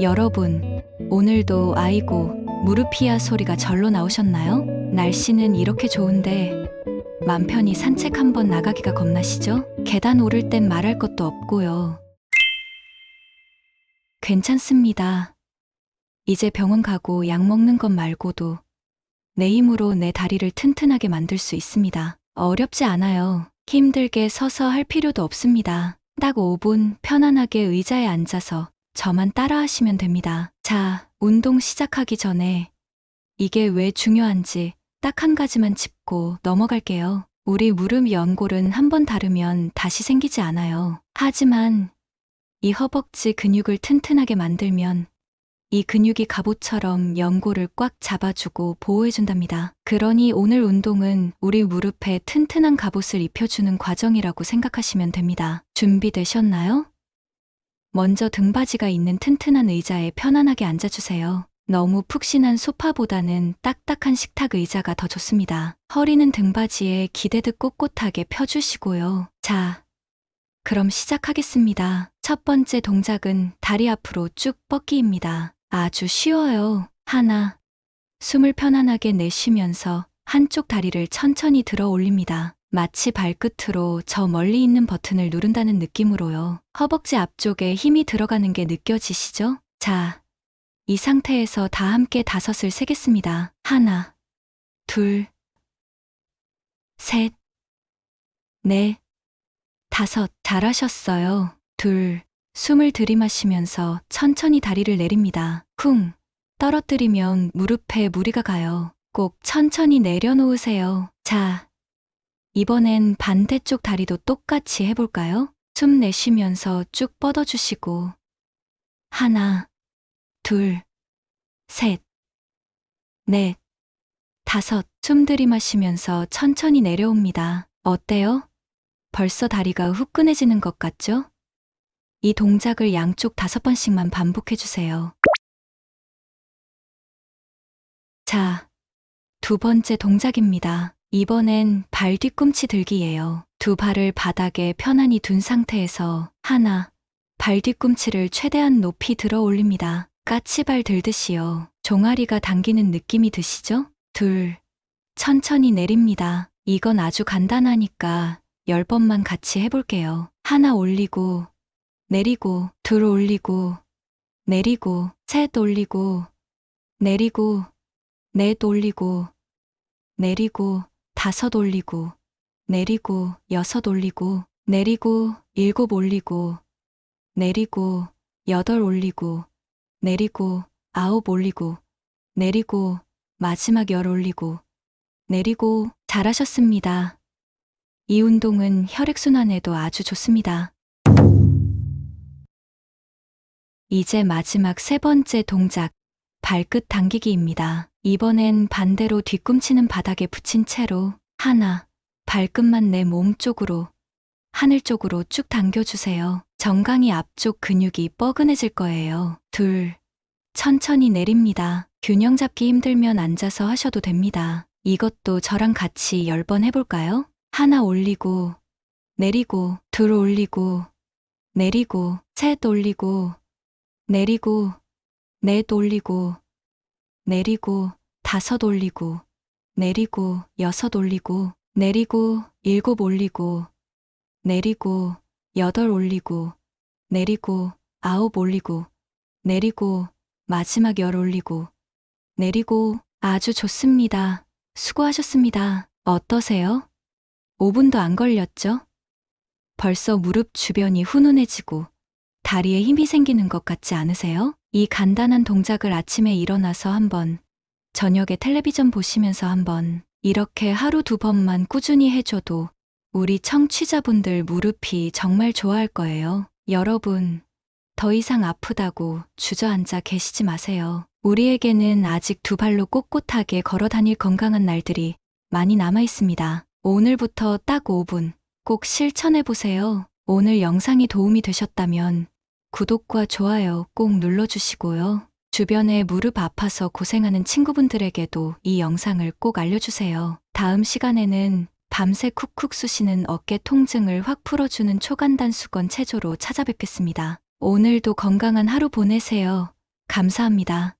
여러분, 오늘도 아이고, 무르피아 소리가 절로 나오셨나요? 날씨는 이렇게 좋은데, 맘 편히 산책 한번 나가기가 겁나시죠? 계단 오를 땐 말할 것도 없고요. 괜찮습니다. 이제 병원 가고 약 먹는 것 말고도 내 힘으로 내 다리를 튼튼하게 만들 수 있습니다. 어렵지 않아요. 힘들게 서서 할 필요도 없습니다. 딱 5분 편안하게 의자에 앉아서 저만 따라 하시면 됩니다. 자, 운동 시작하기 전에 이게 왜 중요한지 딱 한 가지만 짚고 넘어갈게요. 우리 무릎 연골은 한 번 다르면 다시 생기지 않아요. 하지만 이 허벅지 근육을 튼튼하게 만들면 이 근육이 갑옷처럼 연골을 꽉 잡아주고 보호해준답니다. 그러니 오늘 운동은 우리 무릎에 튼튼한 갑옷을 입혀주는 과정이라고 생각하시면 됩니다. 준비되셨나요? 먼저 등받이가 있는 튼튼한 의자에 편안하게 앉아주세요. 너무 푹신한 소파보다는 딱딱한 식탁 의자가 더 좋습니다. 허리는 등받이에 기대듯 꼿꼿하게 펴주시고요. 자, 그럼 시작하겠습니다. 첫 번째 동작은 다리 앞으로 쭉 뻗기입니다. 아주 쉬워요. 하나. 숨을 편안하게 내쉬면서 한쪽 다리를 천천히 들어 올립니다. 마치 발끝으로 저 멀리 있는 버튼을 누른다는 느낌으로요. 허벅지 앞쪽에 힘이 들어가는 게 느껴지시죠? 자, 이 상태에서 다 함께 다섯을 세겠습니다. 하나, 둘, 셋, 넷, 다섯. 잘하셨어요. 둘. 숨을 들이마시면서 천천히 다리를 내립니다. 쿵. 떨어뜨리면 무릎에 무리가 가요. 꼭 천천히 내려놓으세요. 자. 이번엔 반대쪽 다리도 똑같이 해볼까요? 숨 내쉬면서 쭉 뻗어주시고. 하나, 둘, 셋, 넷, 다섯. 숨 들이마시면서 천천히 내려옵니다. 어때요? 벌써 다리가 후끈해지는 것 같죠? 이 동작을 양쪽 다섯 번씩만 반복해주세요. 자, 두 번째 동작입니다. 이번엔 발 뒤꿈치 들기예요. 두 발을 바닥에 편안히 둔 상태에서 하나, 발 뒤꿈치를 최대한 높이 들어 올립니다. 까치발 들듯이요. 종아리가 당기는 느낌이 드시죠? 둘, 천천히 내립니다. 이건 아주 간단하니까 10번만 같이 해볼게요. 하나 올리고, 내리고, 둘 올리고, 내리고, 셋 올리고, 내리고, 넷 올리고, 내리고, 다섯 올리고, 내리고, 여섯 올리고, 내리고, 일곱 올리고, 내리고, 여덟 올리고, 내리고, 아홉 올리고, 내리고, 마지막 열 올리고, 내리고, 잘하셨습니다. 이 운동은 혈액순환에도 아주 좋습니다. 이제 마지막 세 번째 동작, 발끝 당기기입니다. 이번엔 반대로 뒤꿈치는 바닥에 붙인 채로 하나, 발끝만 내 몸 쪽으로, 하늘 쪽으로 쭉 당겨주세요. 정강이 앞쪽 근육이 뻐근해질 거예요. 둘, 천천히 내립니다. 균형 잡기 힘들면 앉아서 하셔도 됩니다. 이것도 저랑 같이 10번 해볼까요? 하나 올리고, 내리고, 둘 올리고, 내리고, 셋 올리고, 내리고, 넷 올리고, 내리고, 다섯 올리고, 내리고, 여섯 올리고, 내리고, 일곱 올리고, 내리고, 여덟 올리고, 내리고, 아홉 올리고, 내리고, 마지막 열 올리고, 내리고, 아주 좋습니다. 수고하셨습니다. 어떠세요? 5분도 안 걸렸죠? 벌써 무릎 주변이 훈훈해지고 다리에 힘이 생기는 것 같지 않으세요? 이 간단한 동작을 아침에 일어나서 한번, 저녁에 텔레비전 보시면서 한번, 이렇게 하루 두 번만 꾸준히 해줘도 우리 청취자분들 무릎이 정말 좋아할 거예요. 여러분, 더 이상 아프다고 주저앉아 계시지 마세요. 우리에게는 아직 두 발로 꼿꼿하게 걸어 다닐 건강한 날들이 많이 남아 있습니다. 오늘부터 딱 5분 꼭 실천해 보세요. 오늘 영상이 도움이 되셨다면 구독과 좋아요 꼭 눌러주시고요. 주변에 무릎 아파서 고생하는 친구분들에게도 이 영상을 꼭 알려주세요. 다음 시간에는 밤새 쿡쿡 쑤시는 어깨 통증을 확 풀어주는 초간단 수건 체조로 찾아뵙겠습니다. 오늘도 건강한 하루 보내세요. 감사합니다.